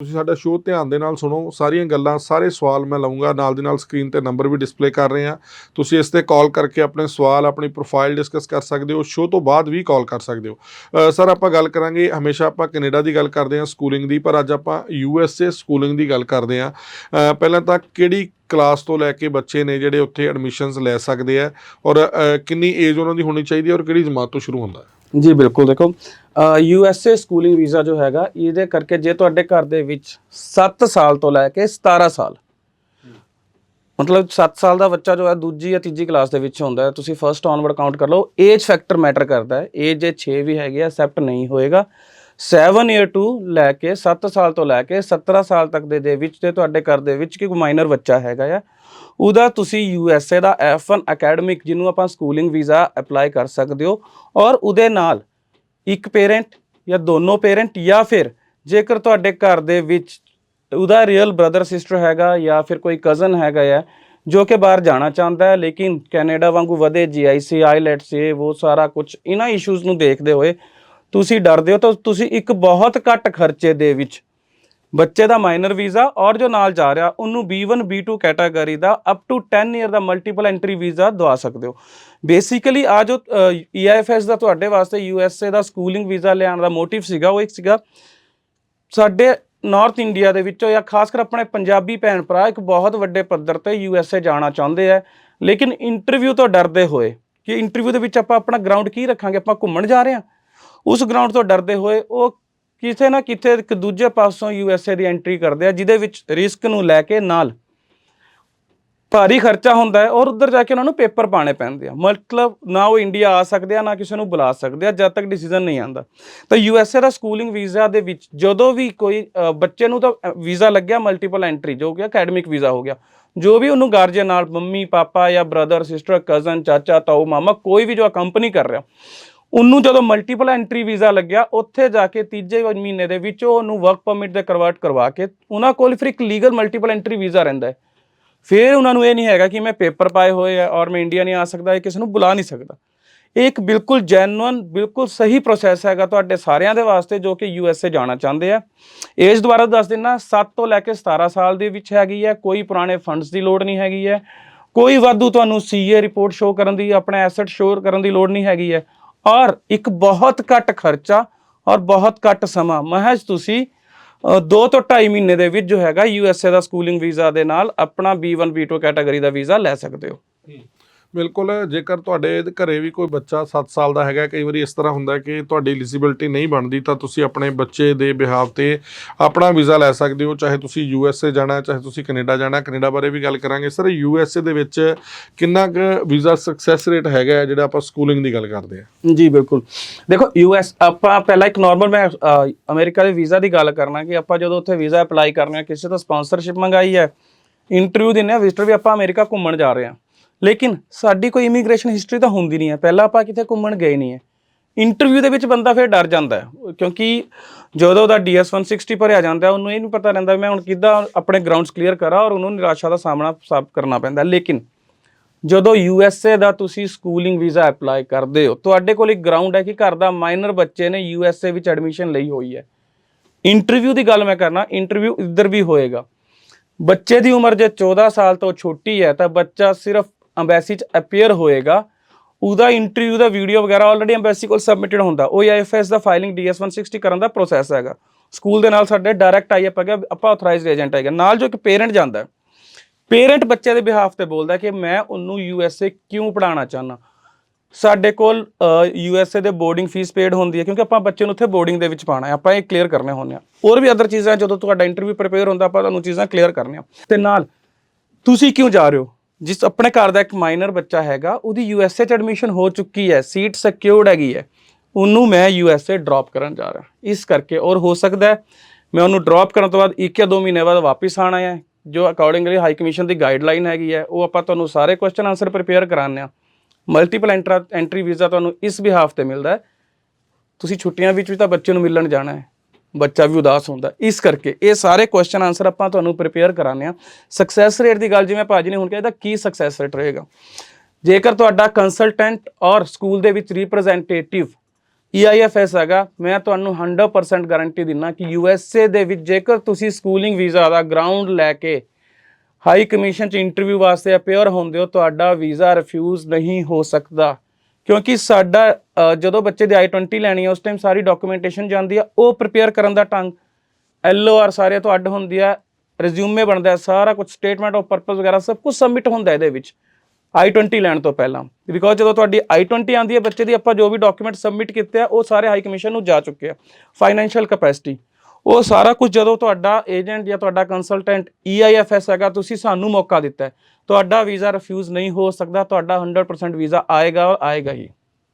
ਤੁਸੀਂ ਸਾਡਾ ਸ਼ੋਅ ਧਿਆਨ ਦੇ ਨਾਲ ਸੁਣੋ, ਸਾਰੀਆਂ ਗੱਲਾਂ, ਸਾਰੇ ਸਵਾਲ ਮੈਂ ਲਵਾਂਗਾ ਨਾਲ ਦੀ ਨਾਲ ਸਕਰੀਨ ਤੇ ਨੰਬਰ ਵੀ ਡਿਸਪਲੇ ਕਰ ਰਹੇ ਹਾਂ। ਤੁਸੀਂ ਇਸ ਤੇ ਕਾਲ ਕਰਕੇ ਆਪਣੇ ਸਵਾਲ, ਆਪਣੀ ਪ੍ਰੋਫਾਈਲ ਡਿਸਕਸ ਕਰ ਸਕਦੇ ਹੋ ਸ਼ੋਅ ਤੋਂ ਬਾਅਦ ਵੀ ਕਾਲ ਕਰ ਸਕਦੇ ਹੋ। ਸਰ ਆਪਾਂ ਗੱਲ ਕਰਾਂਗੇ, ਹਮੇਸ਼ਾ ਆਪਾਂ ਕੈਨੇਡਾ ਦੀ ਗੱਲ ਕਰਦੇ ਹਾਂ ਸਕੂਲਿੰਗ ਦੀ, ਪਰ ਅੱਜ ਆਪਾਂ ਯੂ ਐਸ ਏ ਸਕੂਲਿੰਗ ਦੀ ਗੱਲ ਕਰਦੇ ਹਾਂ। ਪਹਿਲਾਂ ਤਾਂ ਕਿਹੜੀ ਕਲਾਸ ਤੋਂ ਲੈ ਕੇ ਬੱਚੇ ਨੇ ਜਿਹੜੇ ਉੱਥੇ ਐਡਮਿਸ਼ਨਸ ਲੈ ਸਕਦੇ ਆ, ਔਰ ਕਿੰਨੀ ਏਜ ਉਹਨਾਂ ਦੀ ਹੋਣੀ ਚਾਹੀਦੀ ਹੈ, ਔਰ ਕਿਹੜੀ ਜਮਾਤ ਤੋਂ ਸ਼ੁਰੂ ਹੁੰਦਾ ਹੈ? ਜੀ, ਬਿਲਕੁਲ ਦੇਖੋ। U S A schooling visa ਜੋ ਹੈਗਾ, ਇਹਦੇ ਕਰਕੇ ਜੇ ਤੁਹਾਡੇ ਘਰ ਦੇ ਵਿੱਚ 7 ਸਾਲ ਤੋਂ ਲੈ ਕੇ 17 ਸਾਲ, ਮਤਲਬ 7 ਸਾਲ ਦਾ ਬੱਚਾ ਜੋ ਹੈ, ਦੂਜੀ ਜਾਂ ਤੀਜੀ ਕਲਾਸ ਦੇ ਵਿੱਚ ਹੁੰਦਾ ਹੈ, ਤੁਸੀਂ ਫਰਸਟ ਔਨਵਰਡ ਕਾਊਂਟ ਕਰ ਲਓ ਏਜ ਫੈਕਟਰ ਮੈਟਰ ਕਰਦਾ ਹੈ। ਏਜ ਜੇ 6 ਵੀ ਹੈਗੀ ਹੈ ਅਸੈਪਟ ਨਹੀਂ ਹੋਏਗਾ। 7 ਈਅਰ ਟੂ ਲੈ ਕੇ 7 ਸਾਲ ਤੋਂ ਲੈ ਕੇ 17 ਸਾਲ ਤੱਕ ਦੇ ਦੇ ਵਿੱਚ ਤੇ ਤੁਹਾਡੇ ਘਰ ਦੇ ਵਿੱਚ ਕਿ ਕੋਈ ਮਾਈਨਰ ਬੱਚਾ ਹੈਗਾ ਆ। ਉਹਦਾ ਤੁਸੀਂ ਯੂ ਐਸ ਏ ਦਾ F1 ਅਕੈਡਮਿਕ ਜਿਹਨੂੰ ਆਪਾਂ ਸਕੂਲਿੰਗ ਵੀਜ਼ਾ ਅਪਲਾਈ ਕਰ ਸਕਦੇ ਹੋ ਔਰ ਉਹਦੇ ਨਾਲ ਇੱਕ ਪੇਰੈਂਟ ਜਾਂ ਦੋਨੋਂ ਪੇਰੈਂਟ ਜਾਂ ਫਿਰ ਜੇਕਰ ਤੁਹਾਡੇ ਘਰ ਦੇ ਵਿੱਚ ਉਹਦਾ ਰੀਅਲ ਬ੍ਰਦਰ ਸਿਸਟਰ ਹੈਗਾ ਜਾਂ ਫਿਰ ਕੋਈ ਕਜ਼ਨ ਹੈਗਾ ਆ, ਜੋ ਕਿ ਬਾਹਰ ਜਾਣਾ ਚਾਹੁੰਦਾ ਹੈ, ਲੇਕਿਨ ਕੈਨੇਡਾ ਵਾਂਗੂ ਵਧੇ ਜੀਆਈਸੀ ਆਈਲੈਟਸ ਇਹ ਉਹ ਸਾਰਾ ਕੁਝ ਇਹਨਾਂ ਇਸ਼ੂਜ਼ ਨੂੰ ਦੇਖਦੇ ਹੋਏ ਤੁਸੀਂ ਡਰਦੇ ਹੋ ਤਾਂ ਤੁਸੀਂ ਇੱਕ ਬਹੁਤ ਘੱਟ ਖਰਚੇ ਦੇ ਵਿੱਚ ਬੱਚੇ ਦਾ ਮਾਈਨਰ ਵੀਜ਼ਾ ਔਰ ਜੋ ਨਾਲ ਜਾ ਰਿਹਾ, ਉਹਨੂੰ B1 B2 ਕੈਟਾਗਰੀ ਦਾ ਅਪ ਟੂ 10 ਇਅਰ ਦਾ ਮਲਟੀਪਲ ਐਂਟਰੀ ਵੀਜ਼ਾ ਦਵਾ ਸਕਦੇ ਹੋ। ਬੇਸਿਕਲੀ ਆ ਜੋ EIFS ਦਾ ਤੁਹਾਡੇ ਵਾਸਤੇ USA ਦਾ ਸਕੂਲਿੰਗ ਵੀਜ਼ਾ ਲਿਆਉਣ ਦਾ ਮੋਟਿਵ ਸੀਗਾ, ਉਹ ਇੱਕ ਸੀਗਾ ਸਾਡੇ ਨਾਰਥ ਇੰਡੀਆ ਦੇ ਵਿੱਚੋਂ ਜਾਂ ਖਾਸ ਕਰ ਆਪਣੇ ਪੰਜਾਬੀ ਭੈਣ ਭਰਾ, ਇੱਕ ਬਹੁਤ ਵੱਡੇ ਪੱਧਰ ਤੇ USA ਜਾਣਾ ਚਾਹੁੰਦੇ ਆ। ਲੇਕਿਨ ਇੰਟਰਵਿਊ ਤੋਂ ਡਰਦੇ ਹੋਏ, ਕਿ ਇੰਟਰਵਿਊ ਦੇ ਵਿੱਚ ਆਪਾਂ ਆਪਣਾ ਗਰਾਊਂਡ ਕੀ ਰੱਖਾਂਗੇ? ਆਪਾਂ ਘੁੰਮਣ ਜਾ ਰਹੇ ਹਾਂ। ਉਸ ਗਰਾਊਂਡ ਤੋਂ ਡਰਦੇ ਹੋਏ ਉਹ ਕਿਸੇ ਨਾ ਕਿਤੇ ਇੱਕ ਦੂਜੇ ਪਾਸੋਂ USA ਦੀ ਐਂਟਰੀ ਕਰਦੇ ਆ, ਜਿਹਦੇ ਵਿੱਚ ਰਿਸਕ ਨੂੰ ਲੈ ਕੇ ਨਾਲ ਭਾਰੀ ਖਰਚਾ ਹੁੰਦਾ ਹੈ ਔਰ ਉੱਧਰ ਜਾ ਕੇ ਉਹਨਾਂ ਨੂੰ ਪੇਪਰ ਪਾਣੇ ਪੈਂਦੇ ਆ। ਮਤਲਬ ਨਾ ਉਹ ਇੰਡੀਆ ਆ ਸਕਦੇ ਆ, ਨਾ ਕਿਸੇ ਨੂੰ ਬੁਲਾ ਸਕਦੇ ਆ, ਜਦ ਤੱਕ ਡਿਸੀਜਨ ਨਹੀਂ ਆਂਦਾ ਤਾਂ USA ਦਾ ਸਕੂਲਿੰਗ ਵੀਜ਼ਾ ਦੇ ਵਿੱਚ ਜਦੋਂ ਵੀ ਕੋਈ ਬੱਚੇ ਨੂੰ ਤਾਂ ਵੀਜ਼ਾ ਲੱਗਿਆ ਮਲਟੀਪਲ ਐਂਟਰੀ ਜੋ ਕਿ ਅਕੈਡਮਿਕ ਵੀਜ਼ਾ ਹੋ ਗਿਆ। ਜੋ ਵੀ ਉਹਨੂੰ ਗਾਰਜੀਅਨ ਨਾਲ, ਮੰਮੀ, ਪਾਪਾ ਜਾਂ ਬ੍ਰਦਰ ਸਿਸਟਰ ਕਜ਼ਨ ਚਾਚਾ, ਤਾਊ, ਮਾਮਾ, ਕੋਈ ਵੀ ਜੋ ਕੰਪਨੀ ਕਰ ਰਿਹਾ। ਉਹਨੂੰ ਜਦੋਂ ਮਲਟੀਪਲ ਐਂਟਰੀ ਵੀਜ਼ਾ ਲੱਗਿਆ, ਉੱਥੇ ਜਾ ਕੇ ਤੀਜੇ ਮਹੀਨੇ ਦੇ ਵਿੱਚ ਉਹਨੂੰ ਵਰਕ ਪਰਮਿਟ ਦੇ ਕਨਵਰਟ ਕਰਵਾ ਕੇ ਉਹਨਾਂ ਕੋਲ ਫਿਰ ਇੱਕ ਲੀਗਲ ਮਲਟੀਪਲ ਐਂਟਰੀ ਵੀਜ਼ਾ ਰਹਿੰਦਾ ਹੈ। ਫਿਰ ਉਹਨਾਂ ਨੂੰ ਇਹ ਨਹੀਂ ਹੈਗਾ ਕਿ ਮੈਂ ਪੇਪਰ ਪਾਏ ਹੋਏ ਆ ਔਰ ਮੈਂ ਇੰਡੀਆ ਨਹੀਂ ਆ ਸਕਦਾ, ਇਹ ਕਿਸੇ ਨੂੰ ਬੁਲਾ ਨਹੀਂ ਸਕਦਾ। ਇਹ ਇੱਕ ਬਿਲਕੁਲ ਜੈਨੂਇਨ ਬਿਲਕੁਲ ਸਹੀ ਪ੍ਰੋਸੈਸ ਹੈਗਾ ਤੁਹਾਡੇ ਸਾਰਿਆਂ ਦੇ ਵਾਸਤੇ ਜੋ ਕਿ ਯੂ ਐੱਸ ਏ ਜਾਣਾ ਚਾਹੁੰਦੇ ਆ। ਏਜ ਦੁਆਰਾ ਦੱਸ ਦਿੰਨਾ 7 ਤੋਂ ਲੈ ਕੇ 17 ਸਾਲ ਦੇ ਵਿੱਚ ਹੈਗੀ ਹੈ, ਕੋਈ ਪੁਰਾਣੇ ਫੰਡਸ ਦੀ ਲੋੜ ਨਹੀਂ ਹੈਗੀ ਹੈ। ਕੋਈ ਵਾਧੂ ਤੁਹਾਨੂੰ ਸੀਏ ਰਿਪੋਰਟ ਸ਼ੋਅ ਕਰਨ ਦੀ, ਆਪਣੇ ਐਸੈਟ ਸ਼ੋਅ ਕਰਨ ਦੀ ਲੋੜ ਨਹੀਂ ਹੈਗੀ ਹੈ। ਔਰ ਇੱਕ ਬਹੁਤ ਘੱਟ ਖਰਚਾ ਔਰ ਬਹੁਤ ਘੱਟ ਸਮਾਂ। ਮਹਿਜ਼ ਤੁਸੀਂ 2 ਤੋਂ 2.5 ਮਹੀਨੇ ਦੇ ਵਿੱਚ ਜੋ ਹੈਗਾ ਯੂਐਸਏ ਦਾ ਸਕੂਲਿੰਗ ਵੀਜ਼ਾ ਦੇ ਨਾਲ ਆਪਣਾ B1 B2 ਕੈਟਾਗਰੀ ਦਾ ਵੀਜ਼ਾ ਲੈ ਸਕਦੇ ਹੋ। ਬਿਲਕੁਲ ਜੇਕਰ ਤੁਹਾਡੇ ਘਰੇ ਵੀ ਕੋਈ ਬੱਚਾ 7 ਸਾਲ ਦਾ ਹੈਗਾ ਕਈ ਵਾਰੀ ਇਸ ਤਰ੍ਹਾਂ ਹੁੰਦਾ ਕਿ ਤੁਹਾਡੀ ਐਲੀਜੀਬਿਲਟੀ ਨਹੀਂ ਬਣਦੀ ਤਾਂ ਤੁਸੀਂ ਆਪਣੇ ਬੱਚੇ ਦੇ ਬਿਹਾਵ ਤੇ ਆਪਣਾ ਵੀਜ਼ਾ ਲੈ ਸਕਦੇ ਹੋ ਚਾਹੇ ਤੁਸੀਂ ਯੂ ਐਸ ਏ ਜਾਣਾ ਚਾਹੇ ਤੁਸੀਂ ਕੈਨੇਡਾ ਜਾਣਾ ਕੈਨੇਡਾ ਬਾਰੇ ਵੀ ਗੱਲ ਕਰਾਂਗੇ। ਸਰ ਯੂ ਐਸ ਏ ਦੇ ਵਿੱਚ ਕਿੰਨਾ ਕੁ ਵੀਜ਼ਾ ਸਕਸੈਸ ਰੇਟ ਹੈਗਾ ਹੈ ਜਿਹੜਾ ਆਪਾਂ ਸਕੂਲਿੰਗ ਦੀ ਗੱਲ ਕਰਦੇ ਆ ਜੀ ਬਿਲਕੁਲ। ਦੇਖੋ ਯੂ ਯੂਐਸ ਆਪਾਂ ਪਹਿਲਾਂ ਇੱਕ ਨਾਰਮਲ ਮੈਂ ਅ, ਅਮਰੀਕਾ ਦੇ ਵੀਜ਼ਾ ਦੀ ਗੱਲ ਕਰਨਾ ਕਿ ਆਪਾਂ ਜਦੋਂ ਉੱਥੇ ਵੀਜ਼ਾ ਅਪਲਾਈ ਕਰਨਾ ਕਿਸੇ ਤੋਂ ਸਪਾਂਸਰਸ਼ਿਪ ਮੰਗਾਈ ਹੈ ਇੰਟਰਵਿਊ ਦਿੰਨੇ ਆ ਵਿਜ਼ਟਰ ਵੀ ਆਪਾਂ ਅਮਰੀਕਾ ਘੁੰਮਣ ਜਾ ਰਹੇ ਹਾਂ। ਲੇਕਿਨ ਸਾਡੀ ਕੋਈ ਇਮੀਗ੍ਰੇਸ਼ਨ ਹਿਸਟਰੀ ਤਾਂ ਹੁੰਦੀ ਨਹੀਂ ਹੈ। ਪਹਿਲਾਂ ਆਪਾਂ ਕਿਤੇ ਘੁੰਮਣ ਗਏ ਨਹੀਂ ਹੈ। ਇੰਟਰਵਿਊ ਦੇ ਵਿੱਚ ਬੰਦਾ ਫਿਰ ਡਰ ਜਾਂਦਾ ਹੈ, ਕਿਉਂਕਿ ਜਦੋਂ ਉਹਦਾ DS 160 ਭਰਿਆ ਜਾਂਦਾ ਉਹਨੂੰ ਇਹ ਨਹੀਂ ਪਤਾ ਰਹਿੰਦਾ ਮੈਂ ਹੁਣ ਕਿੱਦਾਂ ਆਪਣੇ ਗਰਾਊਂਡਸ ਕਲੀਅਰ ਕਰਾਂ ਔਰ ਉਹਨੂੰ ਨਿਰਾਸ਼ਾ ਦਾ ਸਾਹਮਣਾ ਸਭ ਕਰਨਾ ਪੈਂਦਾ ਲੇਕਿਨ ਜਦੋਂ USA ਦਾ ਤੁਸੀਂ ਸਕੂਲਿੰਗ ਵੀਜ਼ਾ ਅਪਲਾਈ ਕਰਦੇ ਹੋ, ਤੁਹਾਡੇ ਕੋਲ ਇੱਕ ਗਰਾਊਂਡ ਹੈ ਕਿ ਘਰ ਦਾ ਮਾਈਨਰ ਬੱਚੇ ਨੇ USA ਵਿੱਚ ਐਡਮਿਸ਼ਨ ਲਈ ਹੋਈ ਹੈ। ਇੰਟਰਵਿਊ ਦੀ ਗੱਲ ਮੈਂ ਕਰਨਾ ਇੰਟਰਵਿਊ ਇੱਧਰ ਵੀ ਹੋਏਗਾ। ਬੱਚੇ ਦੀ ਉਮਰ ਜੇ 14 ਸਾਲ ਤੋਂ ਛੋਟੀ ਹੈ, ਤਾਂ ਬੱਚਾ ਸਿਰਫ ਅੰਬੈਸੀ 'ਚ ਅਪੀਅਰ ਹੋਏਗਾ, ਉਹਦਾ ਇੰਟਰਵਿਊ ਦਾ ਵੀਡੀਓ ਵਗੈਰਾ ਆਲਰੇਡੀ ਅੰਬੈਸੀ ਕੋਲ ਸਬਮਿਟਡ ਹੁੰਦਾ, ਉਹ ਆਈਐਫਐਸ ਦਾ ਫਾਈਲਿੰਗ ਡੀਐਸ 160 ਕਰਨ ਦਾ ਪ੍ਰੋਸੈਸ ਹੈਗਾ। ਸਕੂਲ ਦੇ ਨਾਲ ਸਾਡੇ ਡਾਇਰੈਕਟ ਆਈ, ਆਪਾਂ ਗਿਆ ਆਪਾਂ ਆਥੋਰਾਈਜ਼ਡ ਏਜੰਟ ਹੈਗਾ। ਨਾਲ ਜੋ ਇੱਕ ਪੇਰੈਂਟ ਜਾਂਦਾ ਪੇਰੈਂਟ ਬੱਚੇ ਦੇ ਬਿਹਾਫ ਤੇ ਬੋਲਦਾ ਕਿ ਮੈਂ ਉਹਨੂੰ ਯੂਐਸਏ ਕਿਉਂ ਪੜਾਉਣਾ ਚਾਹਨਾ ਸਾਡੇ ਕੋਲ ਯੂਐਸਏ ਦੇ ਬੋਰਡਿੰਗ ਫੀਸ ਪੇਡ ਹੁੰਦੀ ਹੈ, ਕਿਉਂਕਿ ਆਪਾਂ ਬੱਚੇ ਨੂੰ ਉੱਥੇ ਬੋਰਡਿੰਗ ਦੇ ਵਿੱਚ ਪਾਣਾ ਹੈ, ਆਪਾਂ ਇਹ ਕਲੀਅਰ ਕਰਨੇ ਹੁੰਦੇ ਆ ਹੋਰ ਵੀ ਅਦਰ ਚੀਜ਼ਾਂ, ਜਦੋਂ ਤੁਹਾਡਾ ਇੰਟਰਵਿਊ ਪ੍ਰਪੇਅਰ ਹੁੰਦਾ, ਆਪਾਂ ਤੁਹਾਨੂੰ ਚੀਜ਼ਾਂ ਕਲੀਅਰ ਕਰਨੀਆਂ। ਤੇ ਨਾਲ, ਤੁਸੀਂ ਕਿਉਂ ਜਾ ਰਹੇ ਹੋ? ਜਿਸ ਆਪਣੇ ਘਰ ਦਾ ਇੱਕ ਮਾਈਨਰ ਬੱਚਾ ਹੈਗਾ, ਉਹਦੀ ਯੂਐਸਏ ਚ ਐਡਮਿਸ਼ਨ ਹੋ ਚੁੱਕੀ ਹੈ ਸੀਟ ਸਿਕਿਉਰਡ ਹੈਗੀ ਹੈ। ਉਹਨੂੰ ਮੈਂ ਯੂਐਸਏ ਡ੍ਰੌਪ ਕਰਨ ਜਾ ਰਿਹਾ। ਇਸ ਕਰਕੇ ਔਰ ਹੋ ਸਕਦਾ ਮੈਂ ਉਹਨੂੰ ਡ੍ਰੌਪ ਕਰਨ ਤੋਂ ਬਾਅਦ ਇੱਕ ਜਾਂ ਦੋ ਮਹੀਨੇ ਬਾਅਦ ਵਾਪਸ ਆਣਾ ਹੈ, ਜੋ ਅਕੋਰਡਿੰਗਲੀ ਹਾਈ ਕਮਿਸ਼ਨ ਦੀ ਗਾਈਡਲਾਈਨ ਹੈਗੀ ਹੈ, ਉਹ ਆਪਾਂ ਤੁਹਾਨੂੰ ਸਾਰੇ ਕੁਐਸਚਨ ਆਨਸਰ ਪ੍ਰਿਪੇਅਰ ਕਰਾਉਂਦੇ ਆ ਮਲਟੀਪਲ ਐਂਟਰੀ ਵੀਜ਼ਾ ਤੁਹਾਨੂੰ ਇਸ ਬਿਹਾਫ ਤੇ ਮਿਲਦਾ ਹੈ। ਤੁਸੀਂ ਛੁੱਟੀਆਂ ਵਿੱਚ ਵੀ ਤਾਂ ਬੱਚੇ ਨੂੰ ਮਿਲਣ ਜਾਣਾ ਹੈ। ਬੱਚਾ ਵੀ ਉਦਾਸ ਹੁੰਦਾ। ਇਸ ਕਰਕੇ ਇਹ ਸਾਰੇ ਕੁਐਸਚਨ ਆਨਸਰ ਆਪਾਂ ਤੁਹਾਨੂੰ ਪ੍ਰਿਪੇਅਰ ਕਰਾਉਂਦੇ ਆ ਸਕਸੈਸ ਰੇਟ ਦੀ ਗੱਲ ਜਿਵੇਂ ਭਾਜੀ ਨੇ ਹੁਣ ਕਿਹਾ, ਇਹਦਾ ਕੀ ਸਕਸੈਸ ਰੇਟ ਰਹੇਗਾ? ਜੇਕਰ ਤੁਹਾਡਾ ਕੰਸਲਟੈਂਟ ਔਰ ਸਕੂਲ ਦੇ ਵਿੱਚ ਰਿਪਰੈਜ਼ੈਂਟੇਟਿਵ EIFS ਹੈਗਾ, ਮੈਂ ਤੁਹਾਨੂੰ 100% ਗਾਰੰਟੀ ਦਿੰਨਾ ਕਿ USA ਦੇ ਵਿੱਚ ਜੇਕਰ ਤੁਸੀਂ ਸਕੂਲਿੰਗ ਵੀਜ਼ਾ ਦਾ ਗਰਾਊਂਡ ਲੈ ਕੇ ਹਾਈ ਕਮਿਸ਼ਨ ਚ ਇੰਟਰਵਿਊ ਵਾਸਤੇ ਅਪੇਅਰ ਹੁੰਦੇ ਹੋ, ਤੁਹਾਡਾ ਵੀਜ਼ਾ ਰਿਫਿਊਜ਼ ਨਹੀਂ ਹੋ ਸਕਦਾ। ਕਿਉਂਕਿ ਸਾਡਾ ਜਦੋਂ ਬੱਚੇ ਦੀ I20 ਲੈਣੀ ਹੈ ਉਸ ਟਾਈਮ ਸਾਰੀ ਡਾਕੂਮੈਂਟੇਸ਼ਨ ਜਾਂਦੀ ਆ, ਉਹ ਪ੍ਰਿਪੇਅਰ ਕਰਨ ਦਾ ਢੰਗ। LOR ਸਾਰੇ ਤੋਂ ਅੱਡ ਹੁੰਦੀ ਆ ਰਿਜ਼ਿਊਮੇ ਬਣਦਾ, ਸਾਰਾ ਕੁਝ ਸਟੇਟਮੈਂਟ ਆਫ ਪਰਪਸ ਵਗੈਰਾ ਸਭ ਕੁਝ ਸਬਮਿਟ ਹੁੰਦਾ ਇਹਦੇ ਵਿੱਚ I20 ਲੈਣ ਤੋਂ ਪਹਿਲਾਂ। ਬਿਕੋਜ਼ ਜਦੋਂ ਤੁਹਾਡੀ I20 ਆਉਂਦੀ ਹੈ ਬੱਚੇ ਦੀ ਆਪਾਂ ਜੋ ਵੀ ਡਾਕੂਮੈਂਟ ਸਬਮਿਟ ਕੀਤੇ ਆ, ਉਹ ਸਾਰੇ ਹਾਈ ਕਮਿਸ਼ਨ ਨੂੰ ਜਾ ਚੁੱਕੇ ਆ। ਫਾਈਨੈਂਸ਼ੀਅਲ ਕਪੈਸਿਟੀ ਉਹ ਸਾਰਾ ਕੁਝ ਜਦੋਂ ਤੁਹਾਡਾ ਏਜੰਟ ਜਾਂ ਤੁਹਾਡਾ ਕੰਸਲਟੈਂਟ EIFS ਹੈਗਾ, ਤੁਸੀਂ ਸਾਨੂੰ ਮੌਕਾ ਦਿੱਤਾ ਤੁਹਾਡਾ ਵੀਜ਼ਾ ਰਿਫਿਊਜ਼ ਨਹੀਂ ਹੋ ਸਕਦਾ, ਤੁਹਾਡਾ 100% ਵੀਜ਼ਾ ਆਏਗਾ ਔਰ ਆਏਗਾ ਹੀ।